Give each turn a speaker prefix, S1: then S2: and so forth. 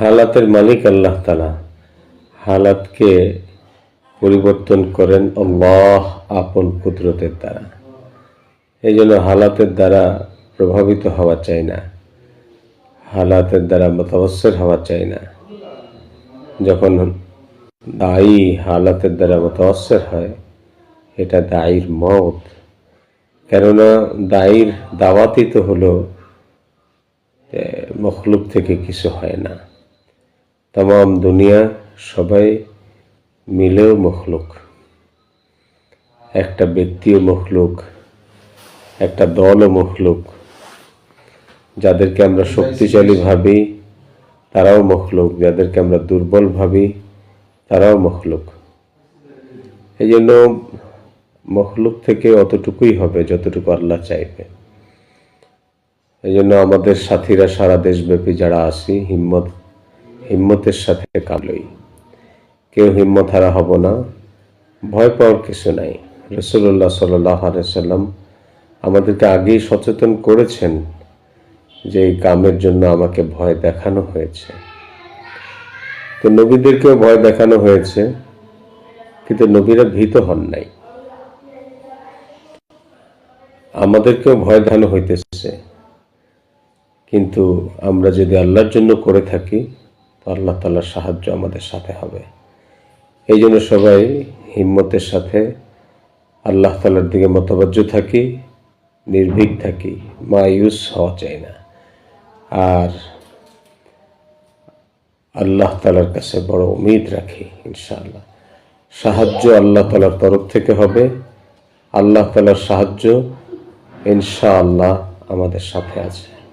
S1: হালাতের মালিক আল্লাহ তালা হালাতকে পরিবর্তন করেন আল্লাহ আপন কুদরতের দ্বারা। এই জন্য হালাতের দ্বারা প্রভাবিত হওয়া চাই না। হালাতের দ্বারা মতাবসর হওয়া চাই না। যখন দায়ী হালাতের দ্বারা মতাবসর হয়, এটা দায়ীর মত। কেননা দায়ীর দাওয়াতই তো হলো মখলুক থেকে কিছু হয় না। তাম দুনিয়া সবাই মিলেও মখলুক। একটা ব্যক্তিও মখলুক, একটা দলও মখলুক। যাদেরকে আমরা শক্তিশালী ভাবি, তারাও মখলুক। যাদেরকে আমরা দুর্বল ভাবি, তারাও মখলুক। এই জন্য মখলুক থেকে অতটুকুই হবে যতটুকু আল্লাহ চাইবে। এই জন্য আমাদের সাথীরা সারা দেশব্যাপী যারা আসি হিম্মত হিম্মতের সাথে কামলই কেউ হিম্মত হারা হব না, ভয় পাওয়ার কিছু নাই। রসুল্লাহ সাল্লাম আমাদেরকে আগেই সচেতন করেছেন যে এই কামের জন্য আমাকে ভয় দেখানো হয়েছে। তো নবীদেরকেও ভয় দেখানো হয়েছে, কিন্তু নবীরা ভীত হন নাই। আমাদেরকেও ভয় দেখানো হইতেছে। কিন্তু আমরা যদি আল্লাহর জন্য করে থাকি তো আল্লাহ তালার সাহায্য আমাদের সাথে হবে। এই জন্য সবাই হিম্মতের সাথে আল্লাহ তালার দিকে মতবাজ্য থাকি, নির্ভীক থাকি, মায়ুস হওয়া চাই না। আর আল্লাহ তালার কাছে বড় উমিদ রাখি ইনশাআল্লাহ। সাহায্য আল্লাহ তালার তরফ থেকে হবে। আল্লাহ তালার সাহায্য ইনশাআল্লাহ আমাদের সাথে আছে।